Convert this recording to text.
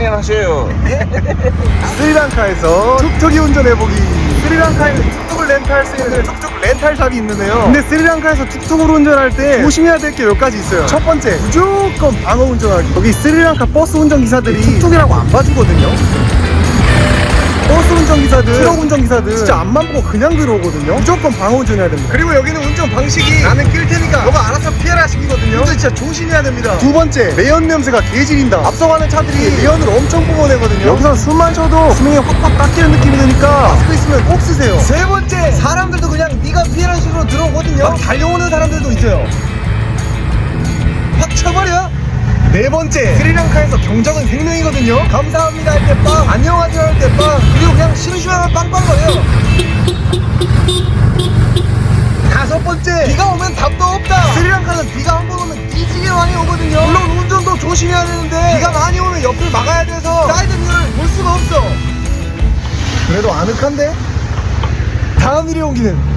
안녕하세요. 스리랑카에서 툭툭이 운전해보기. 스리랑카에는 툭툭을 렌탈할 수 있는 툭툭 렌탈샵이 있는데요. 근데 스리랑카에서 툭툭으로 운전할 때 조심해야 될 게 몇 가지 있어요. 첫 번째 무조건 방어 운전하기. 여기 스리랑카 버스 운전기사들이 툭툭이라고 안 봐주거든요. 버스 운전기사들, 트럭 운전기사들 진짜 앞만 보고 그냥 들어오거든요. 무조건 방어 운전해야 됩니다. 그리고 여기는 운전 방식이 나는 끌 테니까 너가 알아서 피해라 운전 진짜 조심해야 됩니다. 두 번째 매연 냄새가 개질인다. 앞서가는 차들이 매연을 엄청 뿜어내거든요. 여기서 숨만 쉬어도 수명이 확확 깎이는 느낌이 드니까 마스크 있으면 꼭 쓰세요. 세 번째 사람들도 그냥 네가 피해라는 식으로 들어오거든요. 막 달려오는 사람들도 있어요. 확 쳐버려. 네 번째 스리랑카에서 경적은 생명이거든요. 감사합니다 할 때 빵 안녕하세요 할 때 빵. 그리고 그냥 심심하면 빵빵거려요. 다섯 번째 비가 오면 답도 없다. 스리랑카는 비가 오거든요 물론 운전도 조심해야 되는데 비가 많이 오면 옆을 막아야 돼서 사이드 뷰를 볼 수가 없어 그래도 아늑한데? 다음 일에 옮기는